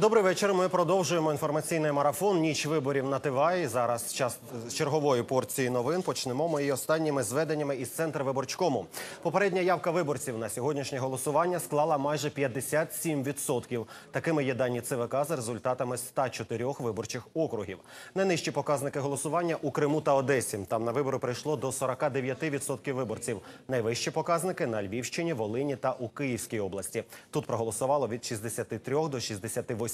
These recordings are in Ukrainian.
Добрий вечір. Ми продовжуємо інформаційний марафон. Ніч виборів на Тиваї. Зараз час чергової порції новин. Почнемо ми її останніми зведеннями із центру виборчкому. Попередня явка виборців на сьогоднішнє голосування склала майже 57%. Такими є дані ЦВК за результатами 104 виборчих округів. Найнижчі показники голосування у Криму та Одесі. Там на вибори прийшло до 49% виборців. Найвищі показники на Львівщині, Волині та у Київській області. Тут проголосувало від 63 до 68%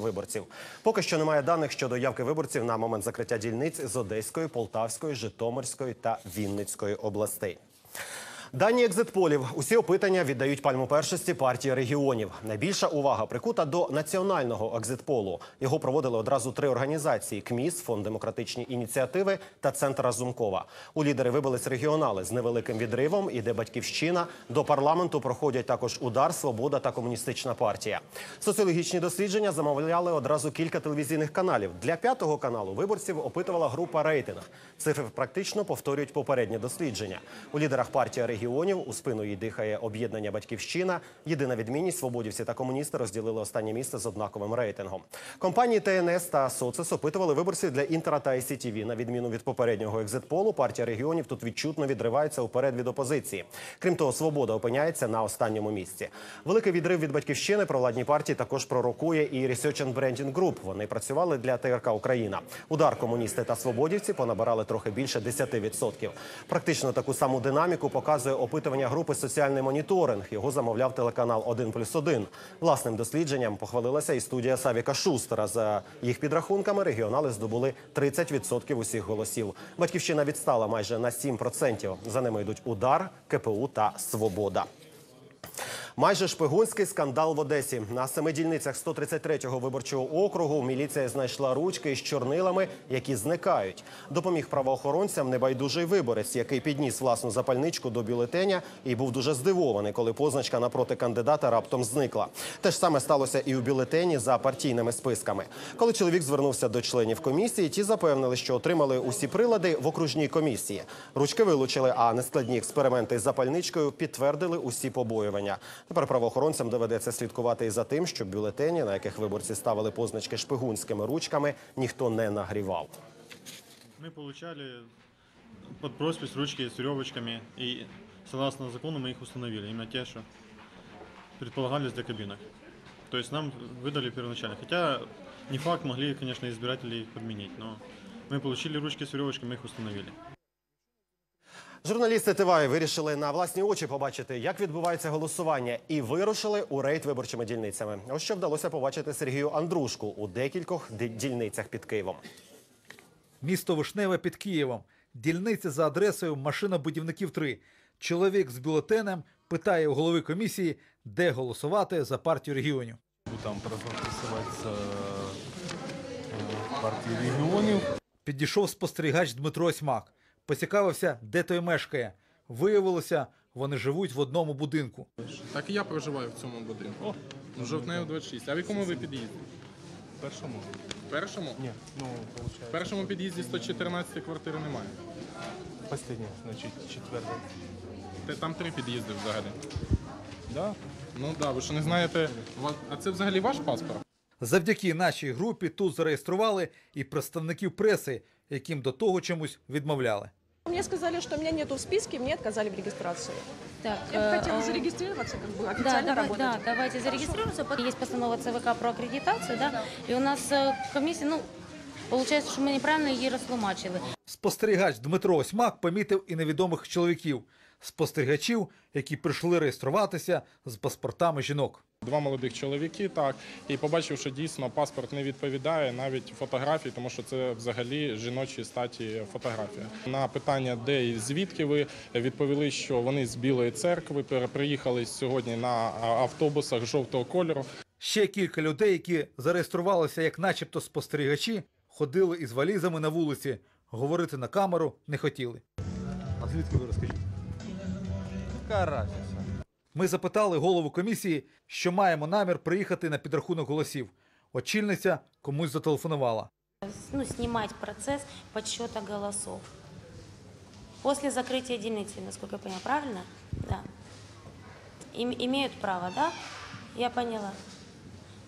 виборців. Поки що немає даних щодо явки виборців на момент закриття дільниць з Одеської, Полтавської, Житомирської та Вінницької областей. Дані екзитполів. Усі опитання віддають пальму першості партії регіонів. Найбільша увага прикута до національного екзитполу. Його проводили одразу три організації: КМІС, Фонд демократичні ініціативи та Центр Разумкова. У лідери вибились регіонали з невеликим відривом. Іде батьківщина. До парламенту проходять також удар, свобода та комуністична партія. Соціологічні дослідження замовляли одразу кілька телевізійних каналів. Для п'ятого каналу виборців опитувала група рейтинг. Цифри практично повторюють попереднє дослідження. У лідерах партія регіонів у спину їй дихає об'єднання Батьківщина. Єдина відмінність свободівці та комуністи розділили останнє місце з однаковим рейтингом. Компанії ТНС та Социс опитували виборців для Інтера та ICTV. На відміну від попереднього екзитполу, партія регіонів тут відчутно відривається уперед від опозиції. Крім того, свобода опиняється на останньому місці. Великий відрив від батьківщини провладній партії також пророкує і Research and Branding Group. Вони працювали для ТРК Україна. Удар комуністи та свободівці понабирали трохи більше 10%. Практично таку саму динаміку показує опитування групи Соціальний моніторинг. Його замовляв телеканал 1 плюс 1. Власним дослідженням похвалилася і студія Савіка Шустера. За їх підрахунками регіонали здобули 30% усіх голосів. Батьківщина відстала майже на 7%. За ними йдуть удар, КПУ та свобода. Майже шпигунський скандал в Одесі. На семи дільницях 133-го виборчого округу міліція знайшла ручки із чорнилами, які зникають. Допоміг правоохоронцям небайдужий виборець, який підніс власну запальничку до бюлетеня і був дуже здивований, коли позначка напроти кандидата раптом зникла. Те ж саме сталося і у бюлетені за партійними списками. Коли чоловік звернувся до членів комісії, ті запевнили, що отримали усі прилади в окружній комісії. Ручки вилучили, а нескладні експерименти з запальничкою підтвердили усі побоювання. Тепер правоохоронцям доведеться слідкувати і за тим, щоб бюлетені, на яких виборці ставили позначки шпигунськими ручками, ніхто не нагрівав. Мы получали под проспись ручки с веревочками, и согласно закону мы их установили, именно те, что предполагались для кабинок. То есть нам выдали первоначально. Хотя не факт, могли, конечно, избиратели их подменить, но мы получили ручки с веревочками, мы их установили. Журналісти ТВА вирішили на власні очі побачити, як відбувається голосування, і вирушили у рейд виборчими дільницями. Ось що вдалося побачити Сергію Андрушку у декількох дільницях під Києвом. Місто Вишневе під Києвом. Дільниця за адресою Машина будівників 3. Чоловік з бюлетенем питає у голови комісії, де голосувати за партію регіонів. там проголосувати за партію регіонів. Підійшов спостерігач Дмитро Осьмак. Поцікавився, де той мешкає. Виявилося, вони живуть в одному будинку. Так і я проживаю в цьому будинку. Ну, Жовтнею 26. А в якому ви під'їзді? Першому? Першому? Ні, ну, В першому під'їзді 114 квартири немає. останнє, значить, четверте. Те- Там три під'їзди взагалі. Да? Ну так, да, ви що не знаєте. ва- А це взагалі ваш паспорт? Завдяки нашій групі тут зареєстрували і представників преси, яким до того чомусь відмовляли. Мне сказали, что меня нету в списке, мне отказали в регистрации. Так, Я бы э, хотела а, зарегистрироваться, как бы Да, официально давай, работать. да, давайте зарегистрируемся. Есть постанова ЦВК про аккредитацию, да, и у нас э, комиссия, ну, получается, что мы неправильно її розтлумачили. Спостерігач Дмитро Осьмак помітив і невідомих чоловіків, спостерігачів, які прийшли реєструватися з паспортами жінок. Два молодих чоловіки, так. І побачив, що дійсно паспорт не відповідає навіть фотографії, тому що це взагалі жіночі статі фотографія. На питання, де і звідки ви відповіли, що вони з Білої церкви приїхали сьогодні на автобусах жовтого кольору. Ще кілька людей, які зареєструвалися як начебто спостерігачі, ходили із валізами на вулиці, говорити на камеру не хотіли. А звідки ви розкажіть? Яка разниця? Ми запитали голову комісії, що маємо намір приїхати на підрахунок голосів. Очільниця комусь зателефонувала. Ну, снимать процесс подсчета голосов. После закрытия единицы, насколько я поняла, правильно? Да. Им- имеют право, да? Я поняла.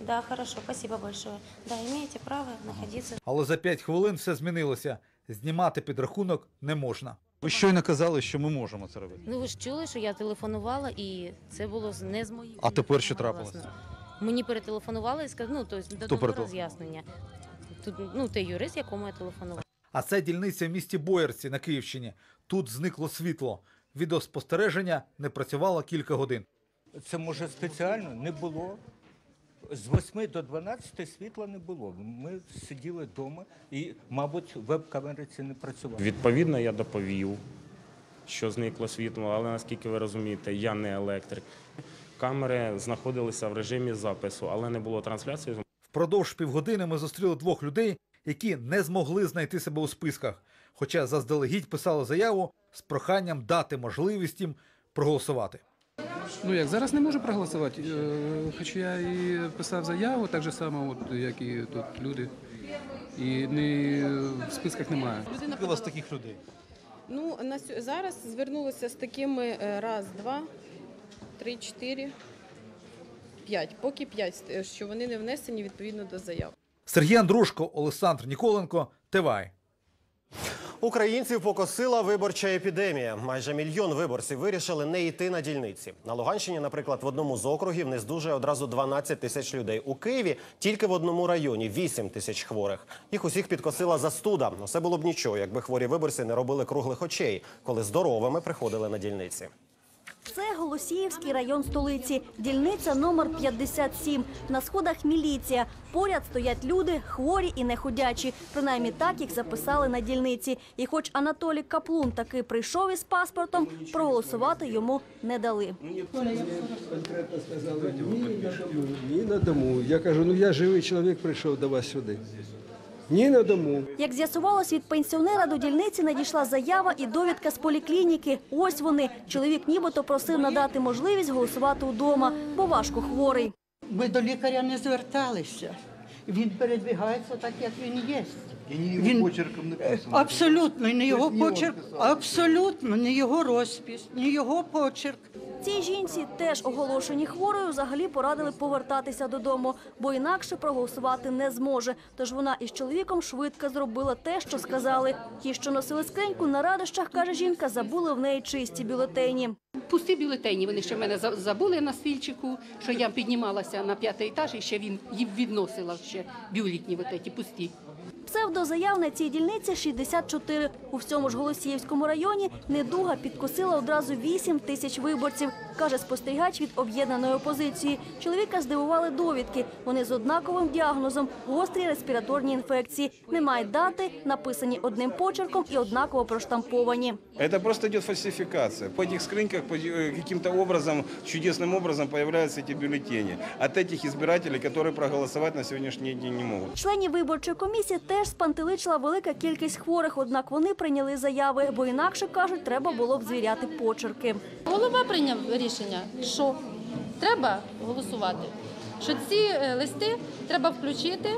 Да, хорошо, спасибо большое. Да, имеете право находиться. Але за 5 хвилин все змінилося. Знімати підрахунок не можна. Ви щойно казали, що ми можемо це робити. Ну ви ж чули, що я телефонувала, і це було з- не з моїх. А тепер що власне. трапилось? Мені перетелефонували і сказали, ну тобто додали перетелефонував? роз'яснення. Тут ну той юрист, якому я телефонувала. А це дільниця в місті Боярці на Київщині. Тут зникло світло. Відеоспостереження не працювало кілька годин. Це може спеціально не було. З 8 до 12 світла не було. Ми сиділи вдома і, мабуть, веб-камери ці не працювали. Відповідно, я доповів, що зникло світло, але наскільки ви розумієте, я не електрик. Камери знаходилися в режимі запису, але не було трансляції. Впродовж півгодини ми зустріли двох людей, які не змогли знайти себе у списках, хоча заздалегідь писали заяву з проханням дати можливість їм проголосувати. Ну як зараз не можу проголосувати, е, хоч я і писав заяву, так же само, от, як і тут люди. І не, в списках немає. Скільки у вас таких людей? Ну, на зараз звернулися з такими е, раз, два, три, чотири, п'ять. Поки п'ять, е, що вони не внесені відповідно до заяв. Сергій Андрушко, Олександр Ніколенко, Тивай. Українців покосила виборча епідемія. Майже мільйон виборців вирішили не йти на дільниці. На Луганщині, наприклад, в одному з округів не здужує одразу 12 тисяч людей. У Києві тільки в одному районі 8 тисяч хворих. Їх усіх підкосила застуда. Усе було б нічого, якби хворі виборці не робили круглих очей, коли здоровими приходили на дільниці. Це Голосіївський район столиці, дільниця номер 57. На сходах міліція. Поряд стоять люди, хворі і неходячі. Принаймні так їх записали на дільниці. І хоч Анатолій Каплун таки прийшов із паспортом, проголосувати йому не дали. Ні на дому. Я кажу, ну я живий чоловік, прийшов до вас сюди. Ні на дому. Як з'ясувалось, від пенсіонера до дільниці надійшла заява і довідка з поліклініки. Ось вони. Чоловік нібито просив надати можливість голосувати вдома, бо важко хворий. Ми до лікаря не зверталися. Він передвигається так, як він є. І ні його Він- почерком написано. Абсолютно не його почерк, абсолютно не його розпис, не його почерк. Цій жінці, теж оголошені хворою, взагалі порадили повертатися додому, бо інакше проголосувати не зможе. Тож вона із чоловіком швидко зробила те, що сказали. Ті, що носили скриньку, на радощах, каже жінка, забули в неї чисті бюлетені. Пусті бюлетені. Вони ще в мене за- забули на стільчику, що я піднімалася на п'ятий етаж і ще він їм відносила ще бюлетні, вот ці пусті. Псевдозаяв на цій дільниці 64. У всьому ж Голосіївському районі недуга підкосила одразу 8 тисяч виборців, каже спостерігач від об'єднаної опозиції. Чоловіка здивували довідки. Вони з однаковим діагнозом – гострі респіраторні інфекції. Немає дати, написані одним почерком і однаково проштамповані. Это просто идет фальсификация. По этих скрынках по- э, каким-то образом, чудесным образом появляются эти бюллетени от этих избирателей, которые проголосовать на сегодняшний день не могут. Членів виборчої комісії теж спантеличила велика кількість хворих, однак вони прийняли заяви, бо інакше, кажуть, треба було б звіряти почерки. Голова прийняв рішення, що треба голосувати. Що ці е, листи треба включити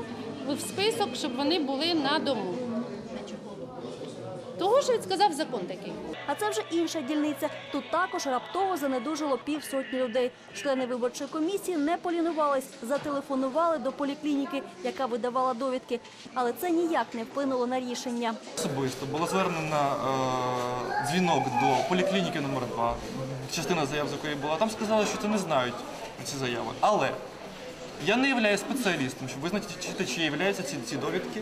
в список, щоб вони були на дому. Того, що сказав закон такий. А це вже інша дільниця. Тут також раптово занедужило півсотні людей. Члени виборчої комісії не полінувались, зателефонували до поліклініки, яка видавала довідки. Але це ніяк не вплинуло на рішення. Особисто було звернено е, дзвінок до поліклініки номер 2 частина заяв, з якої була. Там сказали, що це не знають про ці заяви. Але я не являюсь спеціалістом, щоб визначити, чи являються ці, ці довідки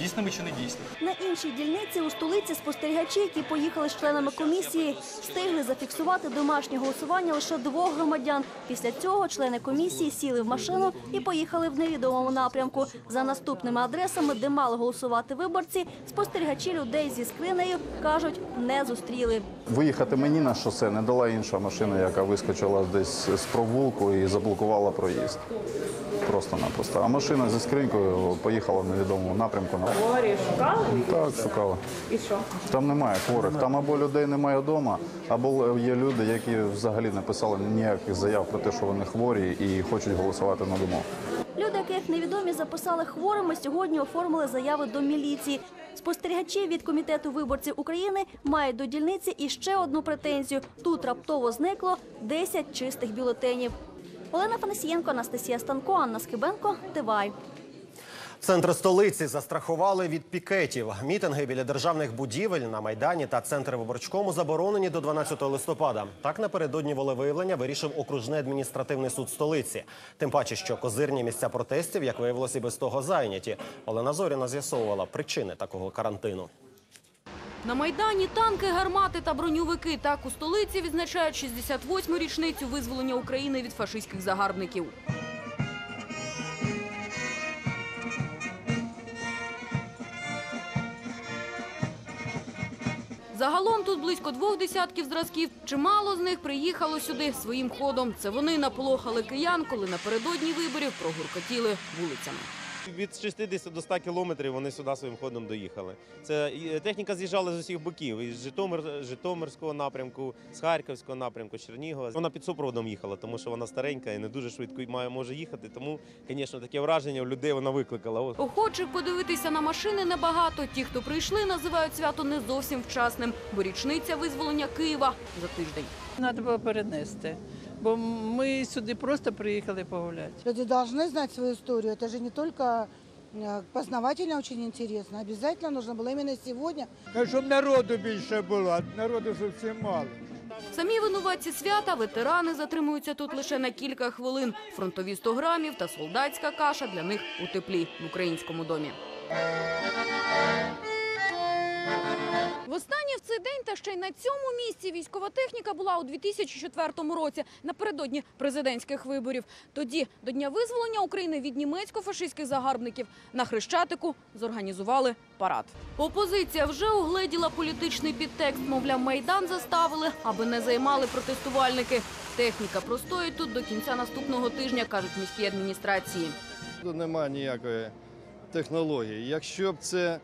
дійсними чи не дійсними. На іншій дільниці у столиці спостерігачі, які поїхали з членами комісії, встигли зафіксувати домашнє голосування лише двох громадян. Після цього члени комісії сіли в машину і поїхали в невідомому напрямку. За наступними адресами, де мали голосувати виборці, спостерігачі людей зі скринею кажуть, не зустріли. Виїхати мені на шосе не дала інша машина, яка вискочила десь з провулку і заблокувала проїзд. Просто-напросто. А машина зі скринькою поїхала в невідомому напрямку. Хворі шукали? Так, шукала. І що? Там немає хворих. Там або людей немає вдома, або є люди, які взагалі не писали ніяких заяв про те, що вони хворі і хочуть голосувати на дому. Люди, яких невідомі записали хворими, сьогодні оформили заяви до міліції. Спостерігачі від комітету виборців України мають до дільниці і ще одну претензію. Тут раптово зникло 10 чистих бюлетенів. Олена Фанасієнко, Анастасія Станко, Анна Скибенко, Тивай. Центр столиці застрахували від пікетів. Мітинги біля державних будівель на майдані та центр виборчкому заборонені до 12 листопада. Так напередодні волевиявлення вирішив окружний адміністративний суд столиці. Тим паче, що козирні місця протестів, як виявилося, без того зайняті. Олена Зоріна з'ясовувала причини такого карантину. На Майдані танки, гармати та броньовики. Так у столиці відзначають 68-му річницю визволення України від фашистських загарбників. Загалом тут близько двох десятків зразків. Чимало з них приїхало сюди своїм ходом. Це вони наполохали киян, коли напередодні виборів прогуркотіли вулицями. Від 60 до 100 кілометрів вони сюди своїм ходом доїхали. Це техніка з'їжджала з усіх боків, із Житомир, Житомирського напрямку, з Харківського напрямку, Чернігова. Вона під супроводом їхала, тому що вона старенька і не дуже швидко має може їхати. Тому, звісно, таке враження у людей вона викликала. Охочих подивитися на машини небагато. Ті, хто прийшли, називають свято не зовсім вчасним, бо річниця визволення Києва за тиждень. Треба було перенести, бо ми сюди просто приїхали погуляти. Люди должны знать свою историю. Это же не только э, познавательно очень интересно. Обязательно нужно было именно сегодня. Щоб народу більше було, а народу зовсім мало. Самі винуватці свята, ветерани затримуються тут лише на кілька хвилин. Фронтові 100 грамів та солдатська каша для них у теплі в українському домі. Востаннє в цей день та ще й на цьому місці військова техніка була у 2004 році, напередодні президентських виборів. Тоді, до Дня визволення України від німецько-фашистських загарбників, на Хрещатику зорганізували парад. Опозиція вже угледіла політичний підтекст, мовляв, Майдан заставили, аби не займали протестувальники. Техніка простоїть тут до кінця наступного тижня, кажуть міські адміністрації. Немає ніякої технології. Якщо б це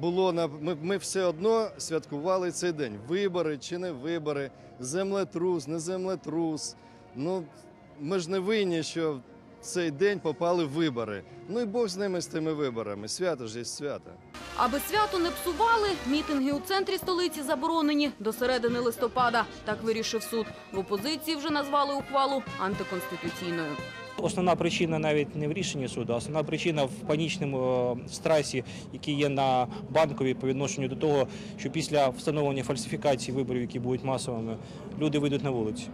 було на ми, ми все одно святкували цей день. Вибори чи не вибори, землетрус, не землетрус. Ну ми ж не винні, що в цей день попали вибори. Ну і Бог з ними з тими виборами. Свято ж є свято. Аби свято не псували, мітинги у центрі столиці заборонені до середини листопада. Так вирішив суд. В опозиції вже назвали ухвалу антиконституційною. Основна причина навіть не в рішенні суду, а основна причина в панічному е, страсі, який є на банковій по відношенню до того, що після встановлення фальсифікації виборів, які будуть масовими, люди вийдуть на вулиці.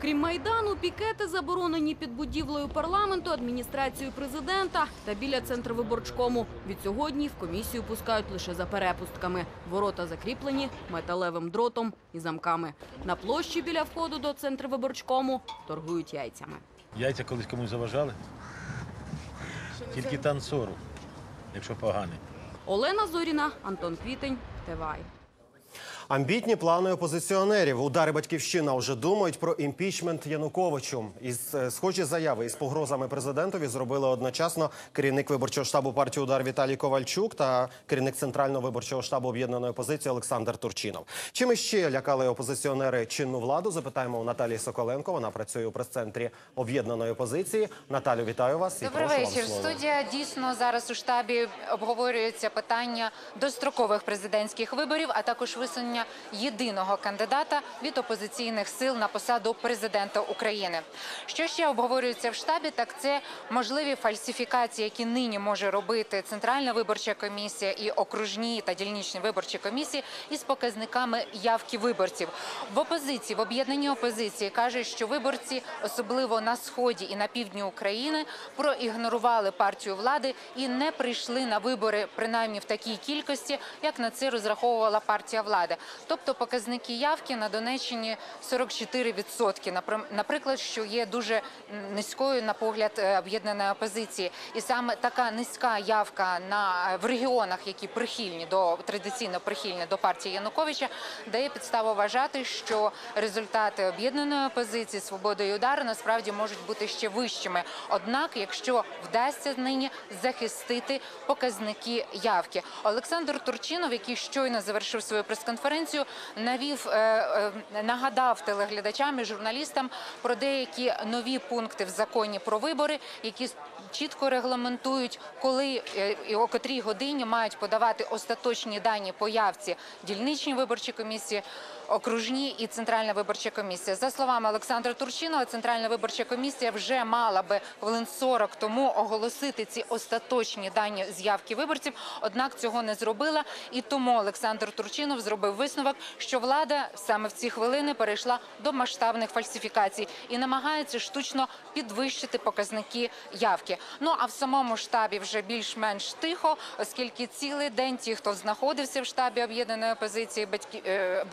Крім Майдану, пікети заборонені під будівлею парламенту, адміністрацією президента та біля центрвиборчкому. Від сьогодні в комісію пускають лише за перепустками. Ворота закріплені металевим дротом і замками. На площі біля входу до центрвиборчкому торгують яйцями. Яйця колись комусь заважали? Тільки танцору, якщо поганий. Олена Зоріна, Антон Квітень, ТВАЙ. Амбітні плани опозиціонерів. Удари батьківщина вже думають про імпічмент Януковичу. Із е, схожі заяви із погрозами президентові зробили одночасно керівник виборчого штабу партії Удар Віталій Ковальчук та керівник центрального виборчого штабу об'єднаної опозиції Олександр Турчинов. Чим іще лякали опозиціонери чинну владу? Запитаємо у Наталії Соколенко. Вона працює у прес-центрі об'єднаної опозиції. Наталю, вітаю вас. і прошу вам вечір. слово. Студія дійсно зараз у штабі обговорюється питання дострокових президентських виборів, а також висунення єдиного кандидата від опозиційних сил на посаду президента України. Що ще обговорюється в штабі? Так це можливі фальсифікації, які нині може робити Центральна виборча комісія і окружні та дільничні виборчі комісії із показниками явки виборців. В опозиції в об'єднаній опозиції кажуть, що виборці, особливо на сході і на півдні України, проігнорували партію влади і не прийшли на вибори принаймні в такій кількості, як на це розраховувала партія влади. Тобто показники явки на Донеччині 44%, наприм- наприклад, що є дуже низькою на погляд е, об'єднаної опозиції. І саме така низька явка на в регіонах, які прихильні до традиційно прихильні до партії Януковича, дає підставу вважати, що результати об'єднаної опозиції свободи і удару насправді можуть бути ще вищими. Однак, якщо вдасться нині захистити показники явки, Олександр Турчинов, який щойно завершив свою прес-конференцію, навів е, е, нагадав телеглядачам і журналістам про деякі нові пункти в законі про вибори, які чітко регламентують, коли е, і о котрій годині мають подавати остаточні дані по явці дільничні виборчі комісії. Окружні і центральна виборча комісія. За словами Олександра Турчинова, центральна виборча комісія вже мала би хвилин 40 тому оголосити ці остаточні дані з'явки виборців. Однак цього не зробила, і тому Олександр Турчинов зробив висновок, що влада саме в ці хвилини перейшла до масштабних фальсифікацій і намагається штучно підвищити показники явки. Ну а в самому штабі вже більш-менш тихо, оскільки цілий день ті, хто знаходився в штабі об'єднаної опозиції «Батьки-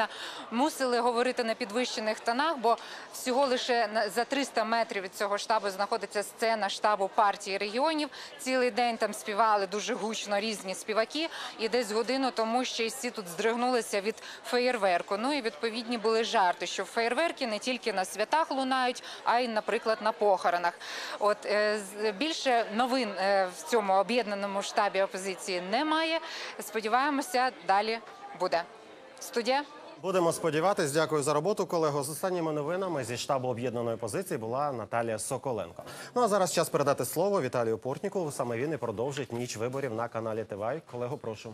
е, мусили говорити на підвищених тонах, бо всього лише за 300 метрів від цього штабу знаходиться сцена штабу партії регіонів. Цілий день там співали дуже гучно різні співаки, і десь годину тому ще й всі тут здригнулися від феєрверку. Ну і відповідні були жарти, що феєрверки не тільки на святах лунають, а й, наприклад, на похоронах. От е, більше новин е, в цьому об'єднаному штабі опозиції немає. Сподіваємося, далі буде. Студія. Будемо сподіватись. Дякую за роботу, колего. З останніми новинами зі штабу об'єднаної позиції була Наталія Соколенко. Ну а зараз час передати слово Віталію Портнікову. Саме він і продовжить ніч виборів на каналі ТВАЙ. Колего, прошу.